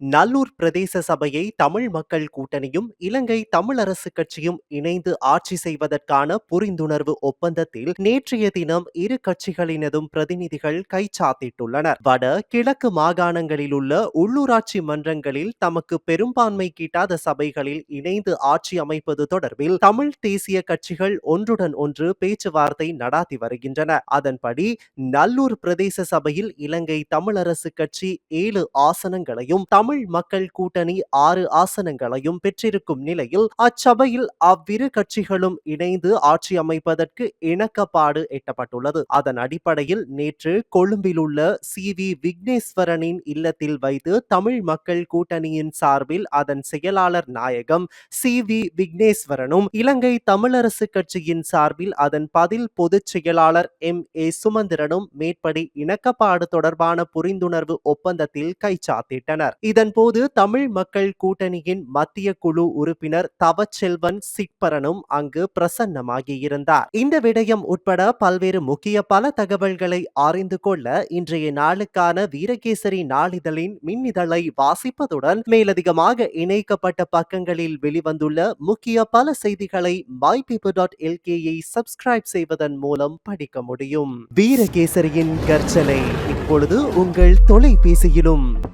நல்லூர் பிரதேச சபையை தமிழ் மக்கள் கூட்டணியும் இலங்கை தமிழரசு கட்சியும் இணைந்து ஆட்சி செய்வதற்கான புரிந்துணர்வு ஒப்பந்தத்தில் நேற்றைய தினம் இரு கட்சிகளினதும் பிரதிநிதிகள் கைச்சாத்திட்டுள்ளனர். வட கிழக்கு மாகாணங்களில் உள்ள உள்ளூராட்சி மன்றங்களில் தமக்கு பெரும்பான்மை கிட்டாத சபைகளில் இணைந்து ஆட்சி அமைப்பது தொடர்பில் தமிழ் தேசிய கட்சிகள் ஒன்றுடன் ஒன்று பேச்சுவார்த்தை நடாத்தி வருகின்றன. அதன்படி நல்லூர் பிரதேச சபையில் இலங்கை தமிழரசு கட்சி ஏழு ஆசனங்களையும் தமிழ் தமிழ் மக்கள் கூட்டணி ஆறு ஆசனங்களையும் பெற்றிருக்கும் நிலையில் அச்சபையில் அவ்விரு கட்சிகளும் இணைந்து ஆட்சி அமைப்பதற்கு இணக்கப்பாடு எட்டப்பட்டுள்ளது. அதன் அடிப்படையில் நேற்று கொழும்பில் உள்ள சி. வி. விக்னேஸ்வரனின் இல்லத்தில் வைத்து தமிழ் மக்கள் கூட்டணியின் சார்பில் அதன் செயலாளர் நாயகம் சி. வி. விக்னேஸ்வரனும் இலங்கை தமிழரசு கட்சியின் சார்பில் அதன் பதில் பொதுச் செயலாளர் எம். ஏ. சுமந்திரனும் மேற்படி இணக்கப்பாடு தொடர்பான புரிந்துணர்வு ஒப்பந்தத்தில் கைச்சாத்திட்டனர். இதன்போது தமிழ் மக்கள் கூட்டணியின் மத்திய குழு உறுப்பினர் தவச்செல்வன் சிட்பரனும் அங்கு பிரசன்னமாகியிருந்தார் இந்த விடயம் உட்பட பல்வேறு முக்கிய பல தகவல்களை அறிந்து கொள்ள இன்றைய நாளுக்கான வீரகேசரி நாளிதழின் மின்னிதழை வாசிப்பதுடன் மேலதிகமாக இணைக்கப்பட்ட பக்கங்களில் வெளிவந்துள்ள முக்கிய பல செய்திகளை மை டாட் எல்கேயை சப்ஸ்கிரைப் செய்வதன் மூலம் படிக்க முடியும். வீரகேசரியின் கர்ச்சனை இப்பொழுது உங்கள் தொலைபேசியிலும்.